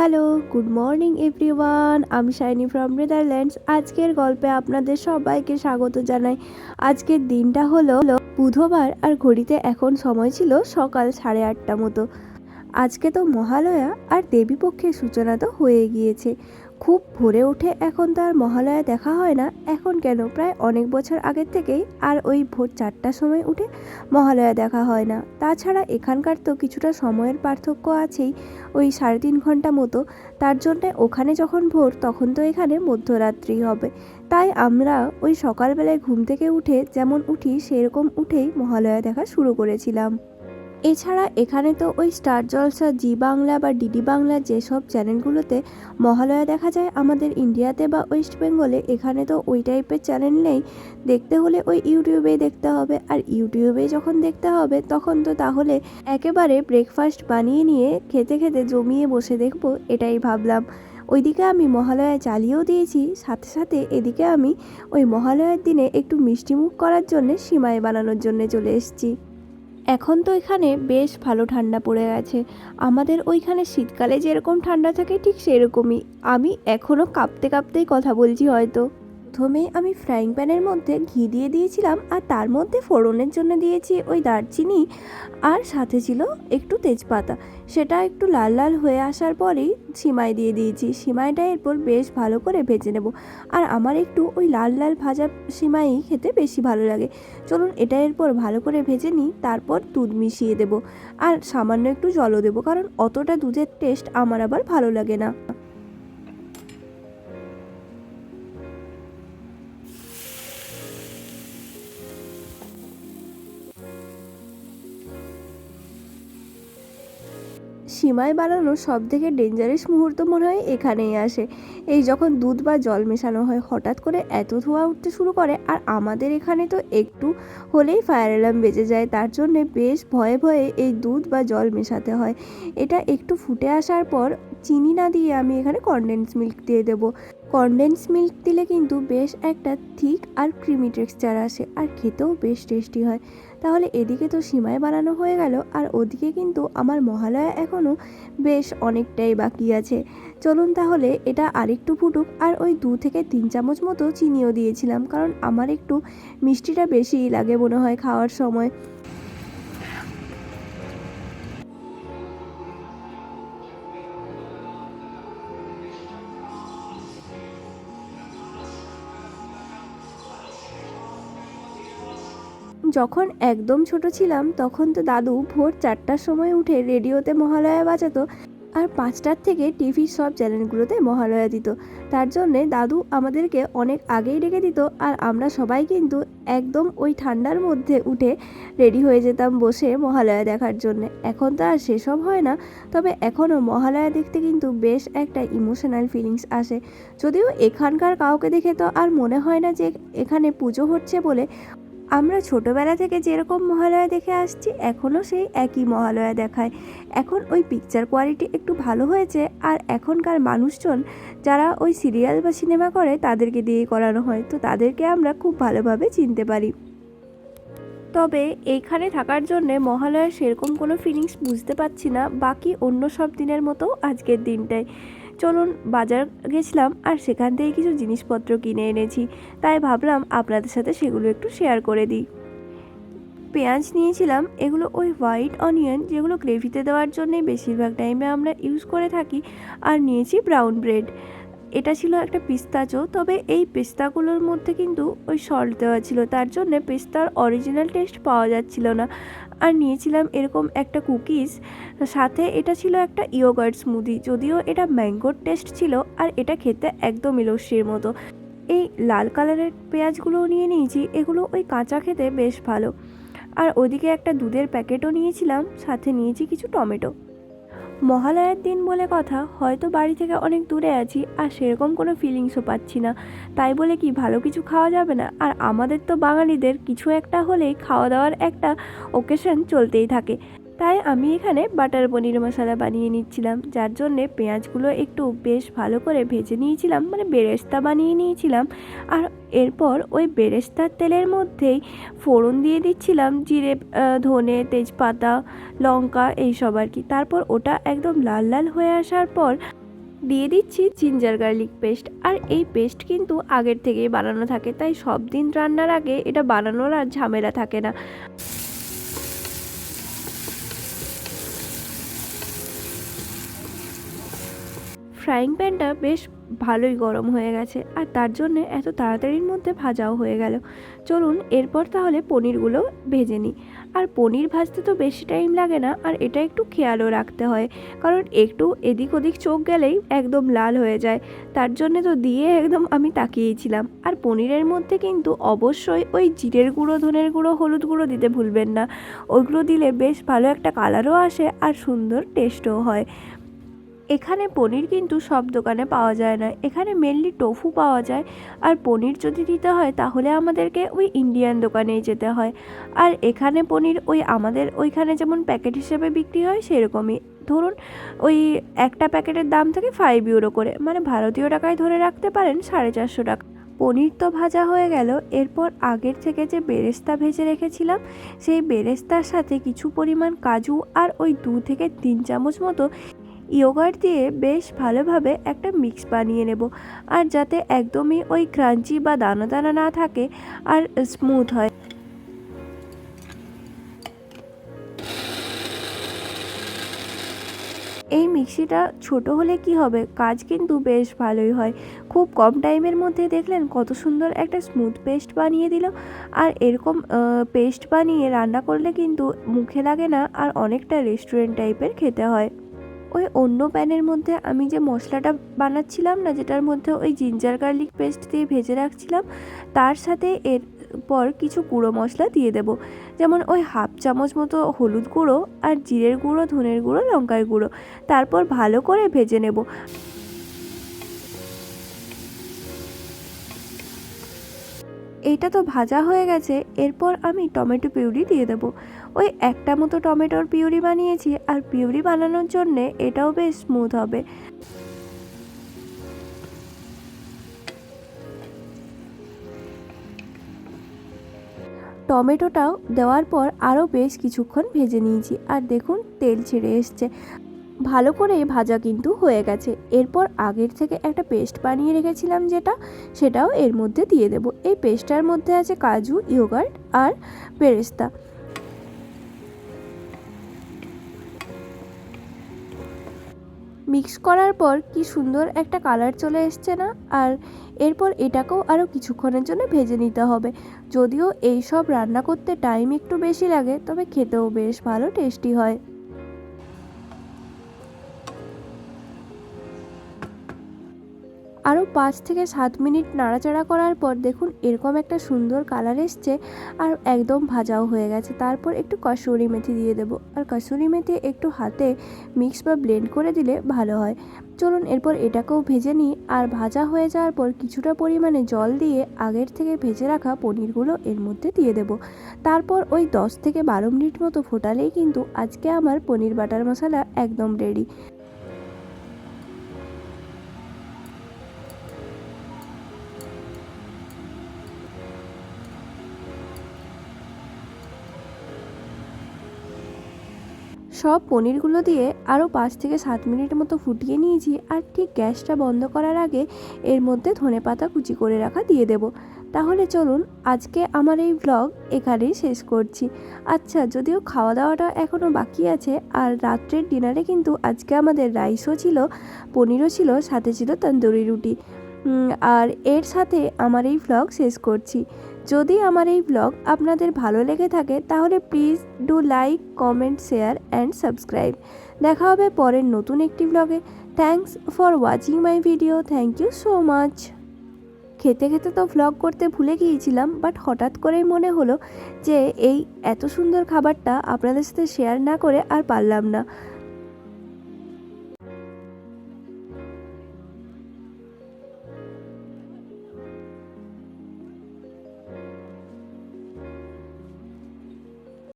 Hello good morning everyone আমি shiny from Netherlands আজকের গল্পে আপনাদের সবাইকে স্বাগত জানাই। আজকের দিনটা হলো বুধবার আর ঘড়িতে এখন সময় ছিল সকাল সাড়ে আটটা মতো। আজকে তো মহালয়া আর দেবীপক্ষের সূচনা তো হয়ে গিয়েছে। খুব ভোরে উঠে এখন তো আর মহালয়া দেখা হয় না, এখন কেন? প্রায় অনেক বছর আগের থেকেই আর ওই ভোর চারটার সময় উঠে মহালয়া দেখা হয় না। তাছাড়া এখানকার তো কিছুটা সময়ের পার্থক্য আছেই, ওই সাড়ে তিন ঘণ্টা মতো। তার জন্যে ওখানে যখন ভোর, তখন তো এখানে মধ্যরাত্রি হবে। তাই আমরা ওই সকালবেলায় ঘুম থেকে উঠে যেমন উঠি, সেরকম উঠেই মহালয়া দেখা শুরু করেছিলাম। এছাড়া এখানে তো ওই স্টার জলসা, জি বাংলা বা ডিডি বাংলা যেসব চ্যানেলগুলোতে মহালয়া দেখা যায় আমাদের ইন্ডিয়াতে বা ওয়েস্ট বেঙ্গলে, এখানে তো ওই টাইপের চ্যানেল নেই। দেখতে হলে ওই ইউটিউবেই দেখতে হবে। আর ইউটিউবে যখন দেখতে হবে, তখন তো তাহলে একেবারে ব্রেকফাস্ট বানিয়ে নিয়ে খেতে খেতে জমিয়ে বসে দেখব, এটাই ভাবলাম। ওইদিকে আমি মহালয়া চালিয়েও দিয়েছি, সাথে সাথে এদিকে আমি ওই মহালয়ার দিনে একটু মিষ্টিমুখ করার জন্যে সিমাই বানানোর জন্য চলে এসেছি। এখন তো এখানে বেশ ভালো ঠান্ডা পড়ে গেছে। আমাদের ওইখানে শীতকালে যেরকম ঠান্ডা থাকে ঠিক সেরকমই। আমি এখনও কাঁপতে কাঁপতেই কথা বলছি হয়তো। প্রথমে আমি ফ্রাইং প্যানের মধ্যে ঘি দিয়ে দিয়েছিলাম আর তার মধ্যে ফোড়নের জন্য দিয়েছি ওই দারচিনি আর সাথে ছিল একটু তেজপাতা। সেটা একটু লাল লাল হয়ে আসার পরেই সিমাই দিয়ে দিয়েছি। সিমাইটা এরপর বেশ ভালো করে ভেজে নেব। আর আমার একটু ওই লাল লাল ভাজা সিমাই খেতে বেশি ভালো লাগে। চলুন এটা এরপর ভালো করে ভেজে নিই, তারপর দুধ মিশিয়ে দেব। আর সামান্য একটু জলও দেবো, কারণ অতটা দুধের টেস্ট আমার আবার ভালো লাগে না। সীমায় বানানো সব থেকে ডেঞ্জারাস মুহূর্ত মনে হয় এখানেই আসে। এই যখন দুধ বা জল মেশানো হয়, হঠাৎ করে এত ধোঁয়া উঠতে শুরু করে, আর আমাদের এখানে তো একটু হলেই ফায়ার অ্যালার্ম বেজে যায়, তার জন্যে বেশ ভয়ে ভয়ে এই দুধ বা জল মেশাতে হয়। এটা একটু ফুটে আসার পর, চিনি না দিয়ে আমি এখানে কনডেন্স মিল্ক দিয়ে দেবো। কনডেন্স মিল্ক দিলে কিন্তু বেশ একটা থিক আর ক্রিমি টেক্সচার আসে আর খেতেও বেশ টেস্টি হয়। তাহলে এদিকে তো সিমাই বানানো হয়ে গেল আর ওদিকে কিন্তু আমার মহালয়া এখনও বেশ অনেকটাই বাকি আছে। চলুন তাহলে এটা আরেকটু ফুটুক আর ওই দু থেকে তিন চামচ মতো চিনিও দিয়েছিলাম, কারণ আমার একটু মিষ্টিটা বেশিই লাগে মনে হয় খাওয়ার সময়। যখন একদম ছোট ছিলাম, তখন তো দাদু ভোর চারটার সময় উঠে রেডিওতে মহালয়া বাজাতো আর পাঁচটার থেকে টিভির সব চ্যানেলগুলোতে মহালয়া দিত। তার জন্যে দাদু আমাদেরকে অনেক আগেই ডেকে দিত আর আমরা সবাই কিন্তু একদম ওই ঠান্ডার মধ্যে উঠে রেডি হয়ে যেতাম বসে মহালয়া দেখার জন্য। এখন তো আর সেসব হয় না, তবে এখনও মহালয়া দেখতে কিন্তু বেশ একটা ইমোশনাল ফিলিংস আসে। যদিও এখানকার কাউকে দেখে তো আর মনে হয় না যে এখানে পুজো হচ্ছে বলে আমরা ছোটোবেলা থেকে যেরকম মহালয়া দেখে আসছি, এখনও সেই একই মহালয়া দেখায়। এখন ওই পিকচার কোয়ালিটি একটু ভালো হয়েছে আর এখনকার মানুষজন যারা ওই সিরিয়াল বা সিনেমা করে, তাদেরকে দিয়ে করানো হয়। তো তাদেরকে আমরা খুব ভালোভাবে চিনতে পারি। তবে এইখানে থাকার জন্যে মহালয়ার সেরকম কোনো ফিলিংস বুঝতে পারছি না। বাকি অন্য সব দিনের মতো আজকের দিনটাই। চলুন বাজার গেছিলাম আর সেখান থেকে কিছু জিনিসপত্র কিনে এনেছি। তাই ভাবলাম আপনাদের সাথে সেগুলো একটু শেয়ার করে দিই। পেঁয়াজ নিয়েছিলাম, এগুলো ওই হোয়াইট অনিয়ন যেগুলো গ্রেভিতে দেওয়ার জন্যই বেশিরভাগ টাইমে আমরা ইউজ করে থাকি, আর নিয়েছি ব্রাউন ব্রেড এটা ছিল একটা পিস্তাচো, তবে এই পেস্তাগুলোর মধ্যে কিন্তু ওই সল্ট দেওয়া ছিল, তার জন্য পেস্তার অরিজিনাল টেস্ট পাওয়া যাচ্ছিল না। আর নিয়েছিলাম এরকম একটা কুকিজ। সাথে এটা ছিল একটা ইয়োগার্ট স্মুদি, যদিও এটা ম্যাঙ্গোর টেস্ট ছিল আর এটা খেতে একদমই লস্যির মতো। এই লাল কালারের পেঁয়াজগুলোও নিয়ে নিয়েছি, এগুলো ওই কাঁচা খেতে বেশ ভালো। আর ওদিকে একটা দুধের প্যাকেটও নিয়েছিলাম, সাথে নিয়েছি কিছু টমেটো। মহালয়ার দিন বলে কথা, হয়তো বাড়ি থেকে অনেক দূরে আছি আর সেরকম কোনো ফিলিংসও পাচ্ছি না। তাই বলে কি, ভালো কিছু খাওয়া যাবে না? আর আমাদের তো বাঙালিদের কিছু একটা হলেই খাওয়া দাওয়ার একটা ওকেশন চলতেই থাকে। তাই আমি এখানে বাটার পনির মশলা বানিয়ে নিচ্ছিলাম, যার জন্যে পেঁয়াজগুলো একটু বেশ ভালো করে ভেজে নিয়েছিলাম মানে বেরেস্তা বানিয়ে নিয়েছিলাম। আর এরপর ওই বেরেস্তার তেলের মধ্যেই ফোড়ন দিয়ে দিচ্ছিলাম, জিরে ধনে, তেজপাতা, লঙ্কা এইসব আর কি। তারপর ওটা একদম লাল লাল হয়ে আসার পর দিয়ে দিচ্ছি জিঞ্জার গার্লিক পেস্ট। আর এই পেস্ট কিন্তু আগের থেকেই বানানো থাকে, তাই সব দিন রান্নার আগে এটা বানানোর আর ঝামেলা থাকে না। ফ্রাইং প্যানটা বেশ ভালোই গরম হয়ে গেছে। আর তার জন্যে এত তাড়াতাড়ির মধ্যে ভাজাও হয়ে গেল। চলুন এরপর তাহলে পনিরগুলো ভেজে নিই। আর পনির ভাজতে তো বেশি টাইম লাগে না, আর এটা একটু খেয়ালও রাখতে হয়। কারণ একটু এদিক ওদিক চোখ গেলেই একদম লাল হয়ে যায়। তার জন্যে তো দিয়ে একদম আমি তাকিয়েছিলাম। আর পনিরের মধ্যে কিন্তু অবশ্যই ওই জিরের গুঁড়ো, ধনের গুঁড়ো, হলুদ গুঁড়ো দিতে ভুলবেন না। ওইগুলো দিলে বেশ ভালো একটা কালারও আসে আর সুন্দর টেস্টও হয়। এখানে পনির কিন্তু সব দোকানে পাওয়া যায় না। এখানে মেনলি টোফু পাওয়া যায়। আর পনির যদি দিতে হয়, তাহলে আমাদেরকে ওই ইন্ডিয়ান দোকানেই যেতে হয়। আর এখানে পনির ওই আমাদের ওইখানে যেমন প্যাকেট হিসেবে বিক্রি হয়, সেরকমই। ধরুন, ওই একটা প্যাকেটের দাম থাকে ফাইভ ইউরো করে। মানে ভারতীয় টাকায় ধরে রাখতে পারেন সাড়ে চারশো টাকা। পনির তো ভাজা হয়ে গেল। এরপর আগের থেকে যে বেরেস্তা ভেজে রেখেছিলাম, সেই বেরেস্তার সাথে কিছু পরিমাণ কাজু আর ওই দু থেকে তিন চামচ মতো ইয়োগার্ট দিয়ে বেশ ভালোভাবে একটা মিক্স বানিয়ে নেব। আর যাতে একদমই ওই ক্রাঞ্চি বা দানা দানা না থাকে আর স্মুথ হয়। এই মিক্সিটা ছোট হলে কি হবে? কাজ কিন্তু বেশ ভালোই হয়। খুব কম টাইমের মধ্যে দেখলেন কত সুন্দর একটা স্মুথ পেস্ট বানিয়ে দিল। আর এরকম পেস্ট বানিয়ে রান্না করলে কিন্তু মুখে লাগে না আর অনেকটা রেস্টুরেন্ট টাইপের খেতে হয়। ওই অন্য প্যানের মধ্যে আমি যে মশলাটা বানাচ্ছিলাম না, যেটার মধ্যে ওই জিঞ্জার গার্লিক পেস্ট দিয়ে ভেজে রাখছিলাম, তার সাথে এরপর কিছু গুঁড়ো মশলা দিয়ে দেব। যেমন ওই হাফ চামচ মতো হলুদ গুঁড়ো আর জিরের গুঁড়ো, ধনের গুঁড়ো, লঙ্কার গুঁড়ো, তারপর ভালো করে ভেজে নেব। এইটা তো ভাজা হয়ে গেছে, এরপর আমি টমেটো পিউরি দিয়ে দেব। ওই একটা মতো টমেটোর পিউরি বানিয়েছি আর পিউরি বানানোর জন্যে এটাও বেশ স্মুথ হবে। টমেটোটাও দেওয়ার পর আরও বেশ কিছুক্ষণ ভেজে নিয়েছি আর দেখুন তেল ছেড়ে এসছে। ভালো করে ভাজা কিন্তু হয়ে গেছে। এরপর আগের থেকে একটা পেস্ট বানিয়ে রেখেছিলাম যেটা, সেটাও এর মধ্যে দিয়ে দেব। এই পেস্টটার মধ্যে আছে কাজু, ইয়োগার্ট আর বেরেস্তা মিক্স করার পর কি সুন্দর একটা কালার চলে এসছে না? আর এরপর এটাকেও আরও কিছুক্ষণের জন্য ভেজে নিতে হবে। যদিও এই সব রান্না করতে টাইম একটু বেশি লাগে, তবে খেতেও বেশ ভালো টেস্টি হয়। আরও পাঁচ থেকে সাত মিনিট নাড়াচাড়া করার পর দেখুন এরকম একটা সুন্দর কালার এসছে আর একদম ভাজাও হয়ে গেছে। তারপর একটু কসুরি মেথি দিয়ে দেবো। আর কসুরি মেথি একটু হাতে মিক্স বা ব্লেন্ড করে দিলে ভালো হয়। চলুন এরপর এটাকেও ভেজে নিই। আর ভাজা হয়ে যাওয়ার পর কিছুটা পরিমাণে জল দিয়ে আগের থেকে ভেজে রাখা পনিরগুলো এর মধ্যে দিয়ে দেব। তারপর ওই দশ থেকে বারো মিনিট মতো ফোটালেই কিন্তু আজকে আমার পনির বাটার মশলা একদম রেডি। সব পনিরগুলো দিয়ে আরও পাঁচ থেকে সাত মিনিট মতো ফুটিয়ে নিয়েছি আর ঠিক গ্যাসটা বন্ধ করার আগে এর মধ্যে ধনে পাতা কুচি করে রাখা দিয়ে দেব। তাহলে চলুন আজকে আমার এই ভ্লগ এখানেই শেষ করছি। আচ্ছা যদিও খাওয়া দাওয়াটা এখনও বাকি আছে আর রাত্রের ডিনারে কিন্তু আজকে আমাদের রাইসও ছিল, পনিরও ছিল, সাথে ছিল তন্দুরি রুটি। আর এর সাথে আমার এই ভ্লগ শেষ করছি। যদি আমার এই ব্লগ আপনাদের ভালো লেগে থাকে, তাহলে please do like comment share and subscribe দেখা হবে পরের নতুন একটি ব্লগে thanks for watching my video thank you so much খেতে খেতে তো ভ্লগ করতে ভুলে গিয়েছিলাম বাট হঠাৎ করেই মনে হলো যে এই এত সুন্দর খাবারটা আপনাদের সাথে শেয়ার না করে আর পারলাম না।